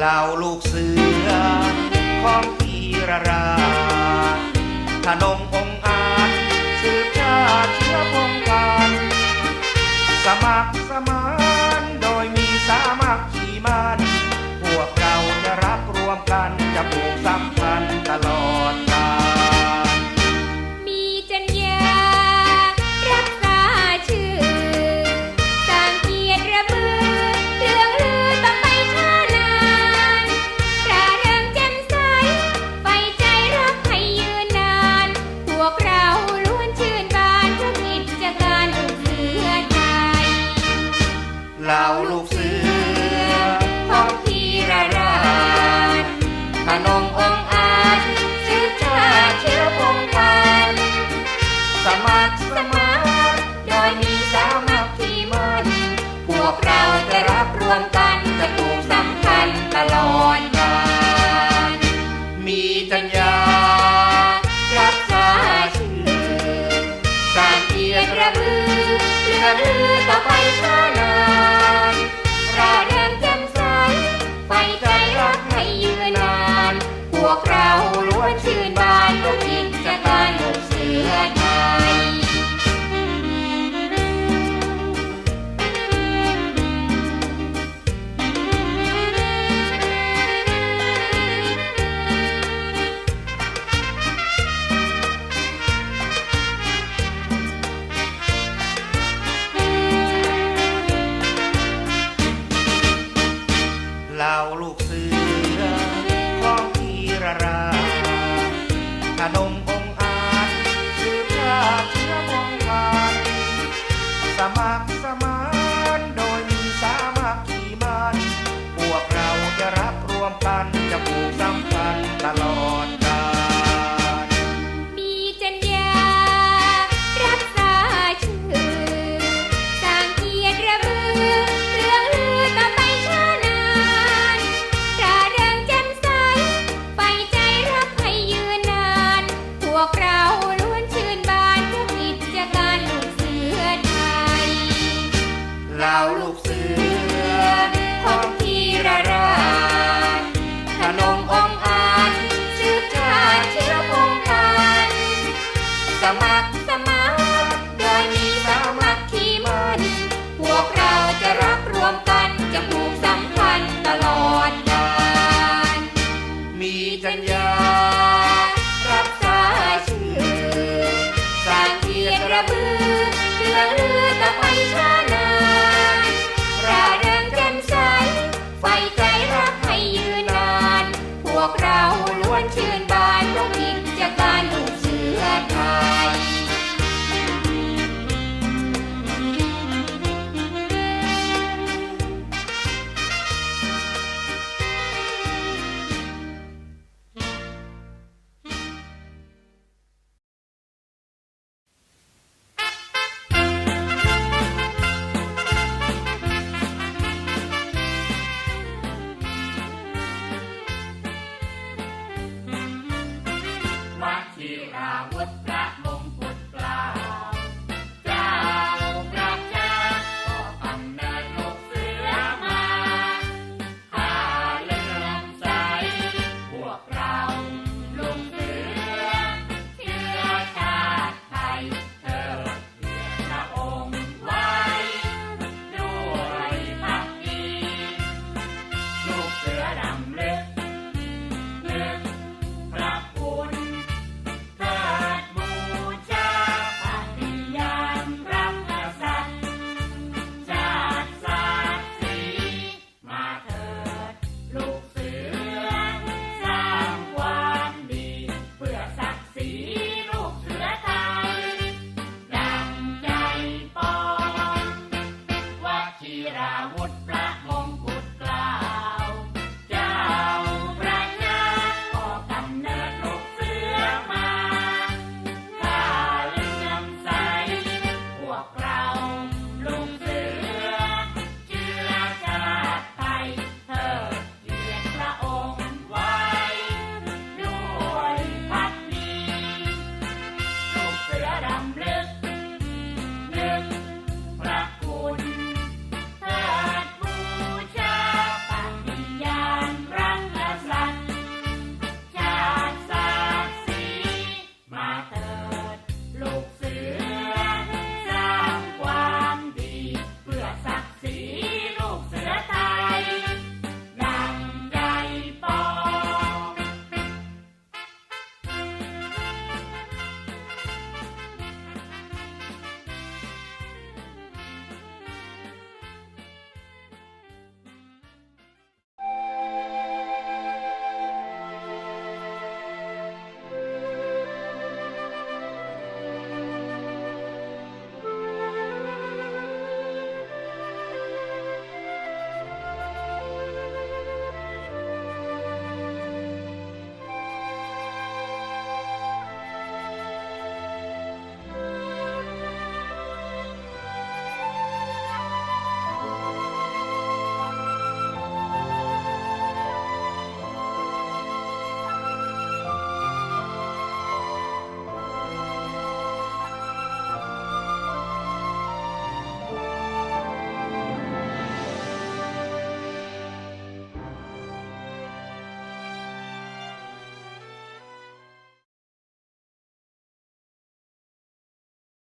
เหล่าลูกเสือ ของพีรราทนงองอาจสืบชาติเชื้อพงกันสมัคร นจะผูกสัมพันตลอดกาลมีจัญญารักษาชื่อสร้างเกียรติระเบือเรื่องลือต่อไปช้านานราเริงแจ่มใสไปใจรักให้ยืนนาน พวกเราล้วนชื่นบานทุกกิจการลูกเสือไทยเราลูกเสือ Hallelujah.